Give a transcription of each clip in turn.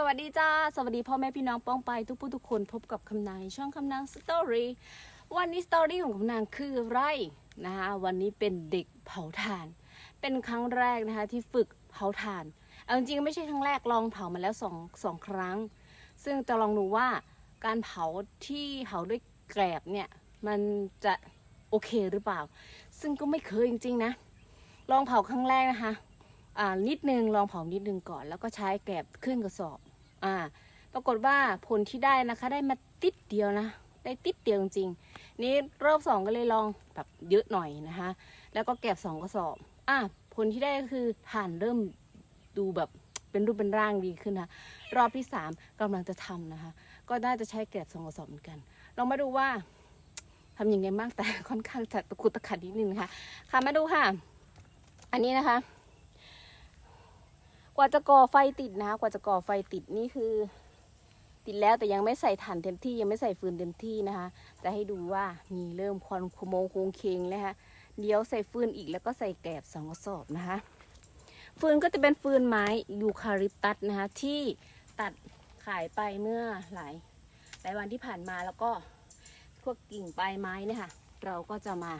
สวัสดีจ้า สวัสดีพ่อแม่พี่น้องป้องไปทุกผู้ทุกคนพบกับคำนางช่องคำนางสตอรี่วันนี้สตอรี่ของคำนางคืออะไรนะคะวันนี้เป็นเด็กเผาถ่าน เป็นครั้งแรกนะคะที่ฝึกเผาถ่านเอาจริงๆไม่ใช่ครั้งแรกลองเผามาแล้วสองสองครั้ง ซึ่งจะลองดูว่าการเผาที่เผาด้วยแกลบเนี่ยมันจะโอเคหรือเปล่า ซึ่งก็ไม่เคยจริงๆนะ ลองเผาครั้งแรกนะคะอ่านิดนึงลองเผานิดนึงก่อน แล้วก็ใช้แกลบครึ่งกระสอบ อ่า ปรากฏว่าผลที่ได้นะคะ ได้มาติดเดียวนะ ได้ติดเดียวจริงๆ นี่รอบสองก็เลยลองแบบเยอะหน่อยนะคะ แล้วก็แกลบสองกระสอบ อ่าผลที่ได้ก็คือถ่านเริ่มดูแบบเป็นรูปเป็นร่างดีขึ้นนะรอบที่สามกำลังจะทำนะคะ ก็น่าจะใช้แกลบสองกระสอบเหมือนกันลองมาดูว่าทำยังไงบ้างแต่ค่อนข้างจะตะกุตะขัดนิดนึงนะคะค่ะมาดูค่ะ อันนี้นะคะ กว่าจะก่อไฟติดนะคะ กว่าจะก่อไฟติดนี่คือ ติดแล้วแต่ยังไม่ใส่ถ่านเต็มที่ยังไม่ใส่ฟืนเต็มที่นะคะ จะให้ดูว่ามีเริ่มควันขโมงโคงเคงนะคะเดี๋ยวใส่ฟืนอีกแล้วก็ใส่แกลบสองกระสอบนะคะ ฟืนก็จะเป็นฟืนไม้ยูคาลิปตัสนะคะ ที่ตัดขายไปเมื่อหลายหลายวันที่ผ่านมาแล้วก็พวกกิ่งปลายไม้เนี่ยค่ะ เราก็จะมา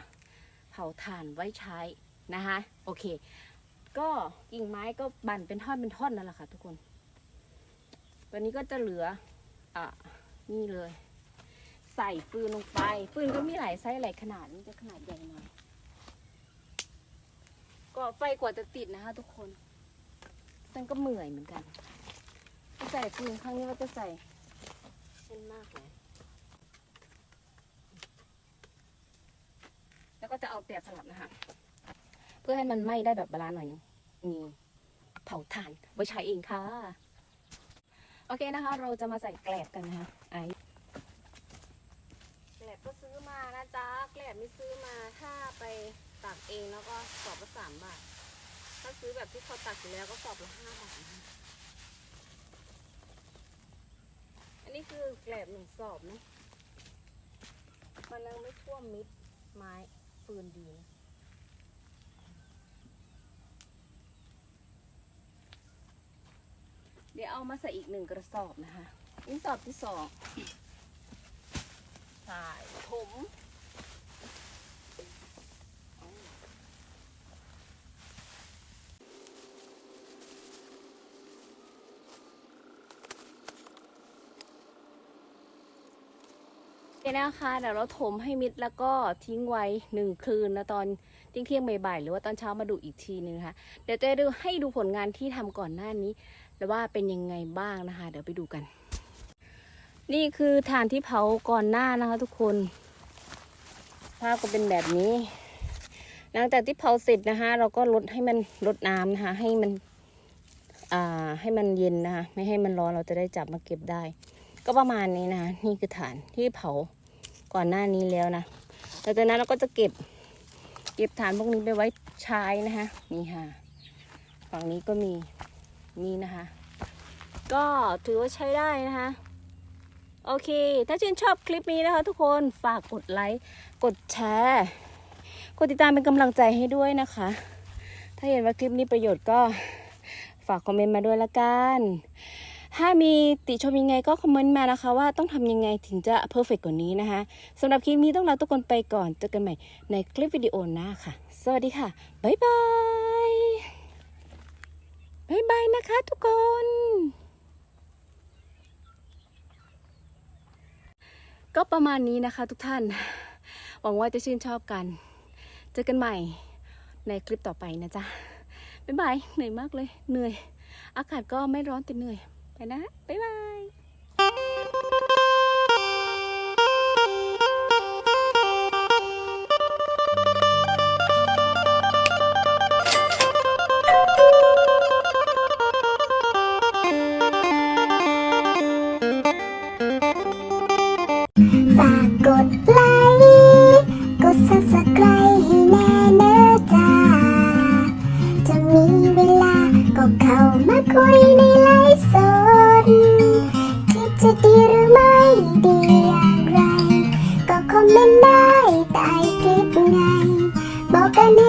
เผาถ่านไว้ใช้นะคะ โอเค ก็กิ่งไม้ก็บั่นเป็นท่อนเป็นท่อนนั่นแหละค่ะ ทุกคนตัวนี้ก็จะเหลืออะนี่เลย ใส่ฟืนลงไป ฟืนก็มีหลายไซส์หลายขนาดนี่จะขนาดใหญ่หน่อยก็ไฟกว่าจะติดนะคะ ทุกคนซึ่งก็เหนื่อยเหมือนกันใส่ฟืนครั้งนี้ว่าจะใส่เส้นมากเลยแล้วก็จะเอาเปียกสลับนะคะ พื่อให้มันไหม้ได้แบบบาลานซ์หน่อยนึงนี่เผาถ่านไว้ใช้เองค่ะ โอเคนะคะ เราจะมาใส่แกลบกันนะคะไอแกลบก็ซื้อมานะจ๊ะแกลบไม่ซื้อมาถ้าไปตักเองแล้วก็สอบละสามบาท ถ้าซื้อแบบที่เขาตักอยู่แล้วก็สอบละห้าบาทนะคะอันนี้คือแกลบหนึ่งสอบนะมันยังไม่ท่วมมิดไม้ฟืนดีนะ ดี๋ยวเอามาใส่อีกหนึ่งกระสอบนะคะนี่สอบที่สองใส่ถมเคนะคะเดี๋ยวเราถมให้มิดแล้วก็ทิ้งไว้หนึ่งคืนนะตอนเที่ยงเที่ยงบ่ายๆหรือว่าตอนเช้ามาดูอีกทีนึงนะคะเดี๋ยวจะดูให้ดูผลงานที่ทำก่อนหน้านี้ แล้วว่าเป็นยังไงบ้างนะคะ เดี๋ยวไปดูกัน นี่คือฐานที่เผาก่อนหน้านะคะ ทุกคน ภาพก็เป็นแบบนี้ หลังจากที่เผาเสร็จนะคะ เราก็ลดให้มันลดน้ำนะคะ ให้มันอ่าให้มันเย็นนะคะไม่ให้มันร้อนเราจะได้จับมาเก็บได้ ก็ประมาณนี้นะคะนี่คือฐานที่เผาก่อนหน้านี้แล้วนะหลังจากนั้นเราก็จะเก็บ เก็บฐานพวกนี้ไปไว้ใช้นะคะนี่ค่ะ ฝั่งนี้ก็มี นี่นะคะ ก็ถือว่าใช้ได้นะคะ โอเค ถ้าชื่นชอบคลิปนี้นะคะทุกคนฝากกดไลค์ กดแชร์ กดติดตามเป็นกำลังใจให้ด้วยนะคะ ถ้าเห็นว่าคลิปนี้ประโยชน์ก็ฝากคอมเมนต์มาด้วยละกัน ถ้ามีติชมยังไงก็คอมเมนต์มานะคะ ว่าต้องทำยังไงถึงจะเพอร์เฟกกว่านี้นะคะสำหรับคลิปนี้ต้องลาทุกคนไปก่อน เจอกันใหม่ในคลิปวิดีโอหน้าค่ะ สวัสดีค่ะ บ๊ายบาย บายนะคะทุกคน ก็ประมาณนี้นะคะทุกท่าน หวังว่าจะชื่นชอบกัน เจอกันใหม่ในคลิปต่อไปนะจ๊ะ บ๊ายบาย เหนื่อยมากเลย เหนื่อย อากาศก็ไม่ร้อนแต่เหนื่อย ไปนะ บ๊ายบาย คิดจะดีหรือไม่ดีอย่างไร ก็คอมเมนต์ได้ใต้คลิปไงบอกกันให้